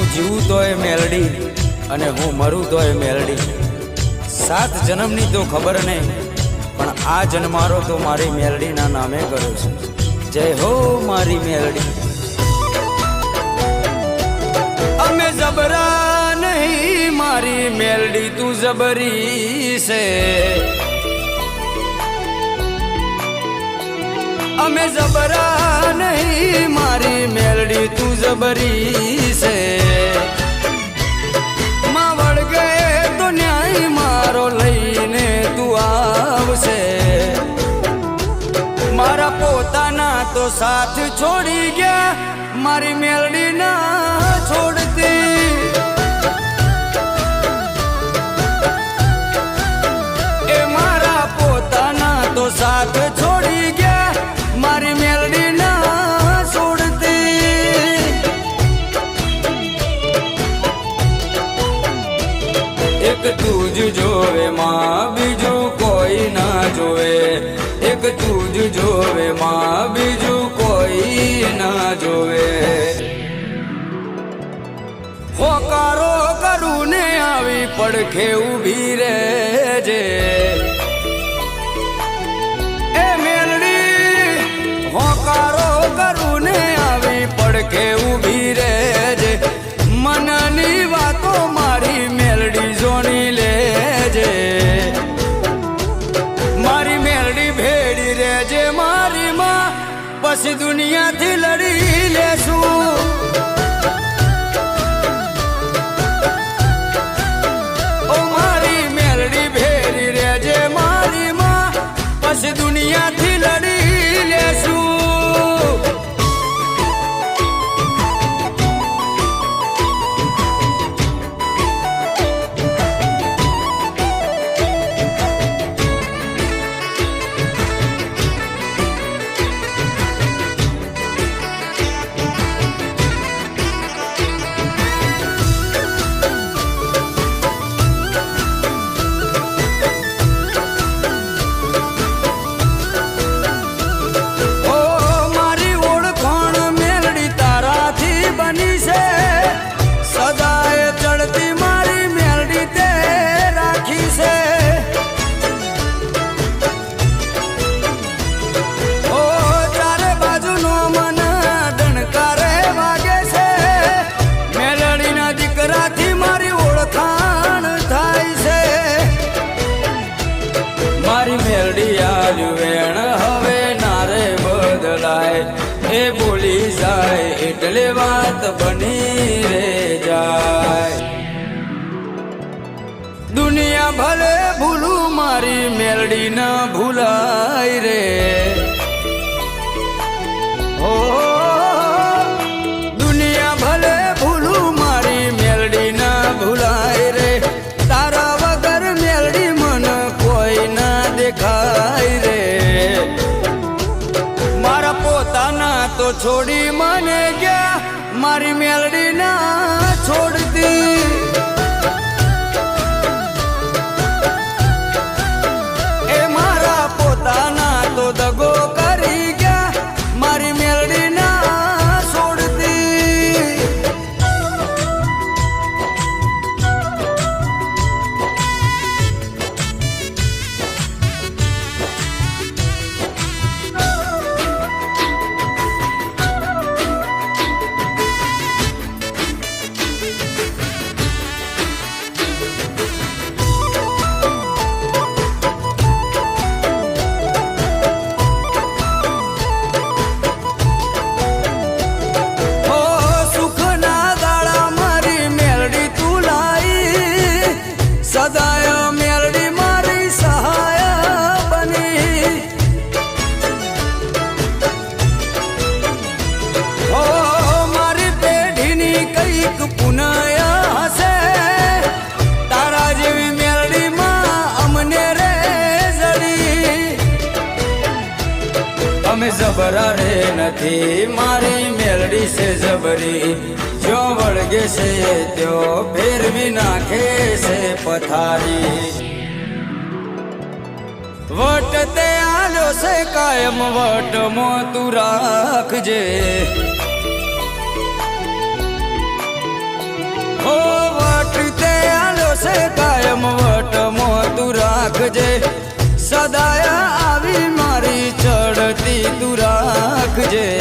હું જીવું તોય મેલડી અને હું મરું તોય મેલડી. સાત જન્મની તો ખબર નહીં, પણ આ જન્મારો તો મારી મેલડીના નામે કર્યો છે. જય હો મારી મેલડી. અમે જબરા નહીં, મારી મેલડી તું જબરી છે. અમે જબરા નહીં, મારી મેલડી તું જબરી છે માં વળગે તો મારો લઈને તું આવશે. મારા પોતાના તો સાથ છોડી ગયા, મારી મેલડી ના છોડતી. એ મારા પોતાના તો સાથ છોડી ગયા તું જ જોવે, માં બીજું કોઈ ના જોવે. એક તું જ જોવે, માં બીજું કોઈ ના જોવે. હોકારો કરું ને આવી પડખે ઊભી રહેજે. એ મેલડી, હોકારો કરું ને આવી પડખે ઊભી રહેજે. લેજે મારી મેલડી ભેડી રહેજે મારી માં પછી દુનિયાથી એ બોલી જાય, એટલે વાત બની રે જાય. દુનિયા ભલે ભૂલું, મારી મેલડી ન ભૂલાય રે. છોડી મને ગયા મારી મેલડી ના છોડતી. અમે જબરા રે નથી મારી મેલડી છે જબરી જો વળગે છે ત્યો ફેરવી નાખે છે પથારી વટ તે આલો છે કાયમ વટ મો તું રાખજે ઓ વટ તે આલો છે કાયમ વટ મો તું રાખજે સદાય બધું રાખજે.